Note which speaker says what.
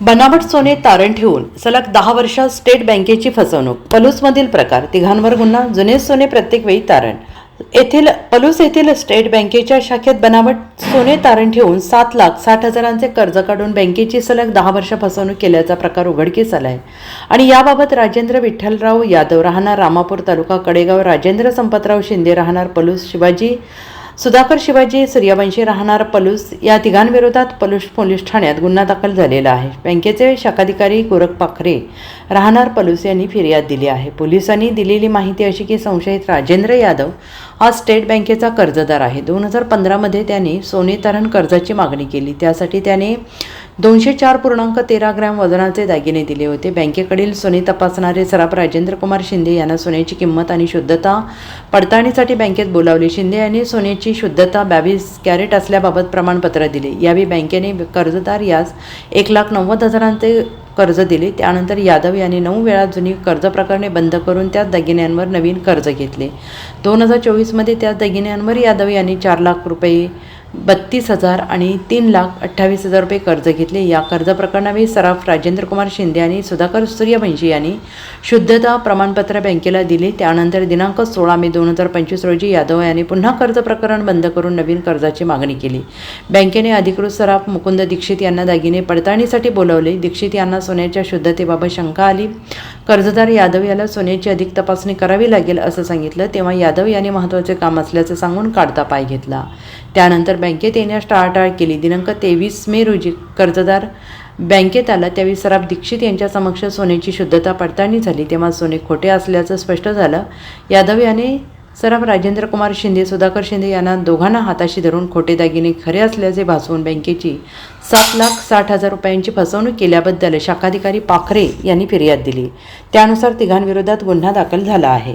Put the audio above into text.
Speaker 1: बनावट सोने तारण ठेवून सलग दहा वर्ष स्टेट बँकेची फसवणूक. पलूसमधील प्रकार तिघांवर गुन्हा जुने सोने प्रत्येक वेळी तारण. येथील पलूस येथील स्टेट बँकेच्या शाखेत बनावट सोने तारण ठेवून सात लाख साठ हजारांचे कर्ज काढून बँकेची सलग दहा वर्ष फसवणूक केल्याचा प्रकार उघडकीस आला आहे आणि याबाबत राजेंद्र विठ्ठलराव यादव राहणार रामापूर तालुका कडेगाव राजेंद्र संपतराव शिंदे राहणार पलूस शिवाजी सुधाकर शिवाजी सूर्यवंशी राहणार पलूस या तिघांविरोधात पलूस पोलीस ठाण्यात गुन्हा दाखल झालेला आहे. बँकेचे शाखाधिकारी गोरख पाखरे राहणार पलूस यांनी फिर्याद दिली आहे. पोलिसांनी दिलेली माहिती अशी की संशयित राजेंद्र यादव हा स्टेट बँकेचा कर्जदार आहे. दोन हजार पंधरामध्ये त्यांनी सोने तारण कर्जाची मागणी केली. त्यासाठी त्याने दोनशे चार पूर्णांक तेरा ग्रॅम वजनाचे दागिने दिले होते. बँकेकडील सोने तपासणारे सराफ राजेंद्र कुमार शिंदे यांना सोन्याची किंमत आणि शुद्धता पडताळणीसाठी बँकेत बोलावले. शिंदे यांनी सोन्याची शुद्धता बावीस कॅरेट असल्याबाबत प्रमाणपत्र दिले. यावेळी बँकेने कर्जदार यास एक लाख नव्वद हजारांचे कर्ज दिले. त्यानंतर यादव यांनी नऊ वेळा जुनी कर्ज प्रकरणे बंद करून त्या दागिन्यांवर नवीन कर्ज घेतले. दोन हजार चोवीसमध्ये त्या दागिन्यांवर यादव यांनी चार लाख रुपये बत्तीस हजार आणि तीन लाख अठ्ठावीस हजार रुपये कर्ज घेतले. या कर्ज प्रकरणावेळी सराफ राजेंद्र कुमार शिंदे आणि सुधाकर सूर्यवंशी यांनी शुद्धता प्रमाणपत्र बँकेला दिले. त्यानंतर दिनांक सोळा मे दोन हजार पंचवीस रोजी यादव यांनी पुन्हा कर्ज प्रकरण बंद करून नवीन कर्जाची मागणी केली. बँकेने अधिकृत सराफ मुकुंद दीक्षित यांना दागिने पडताळणीसाठी बोलावले. दीक्षित यांना सोन्याच्या शुद्धतेबाबत शंका आली. कर्जदार यादव याला सोन्याची अधिक तपासणी करावी लागेल असं सांगितलं तेव्हा यादव यांनी महत्त्वाचे काम असल्याचं सांगून काढता पाय घेतला. त्यानंतर बँकेत येण्यास टाळाटाळ केली. दिनांक तेवीस मे रोजी कर्जदार बँकेत आला. त्यावेळी सराफ दीक्षित यांच्या समक्ष सोन्याची शुद्धता पडताळणी झाली. तेव्हा सोने खोटे असल्याचं स्पष्ट झालं. यादव याने सराफ राजेंद्र कुमार शिंदे सुधाकर शिंदे यांना दोघांना हाताशी धरून खोटे दागिने खरे असल्याचे भासवून बँकेची सात लाख साठ हजार रुपयांची फसवणूक केल्याबद्दल शाखाधिकारी पाखरे यांनी फिर्याद दिली. त्यानुसार तिघांविरोधात गुन्हा दाखल झाला आहे.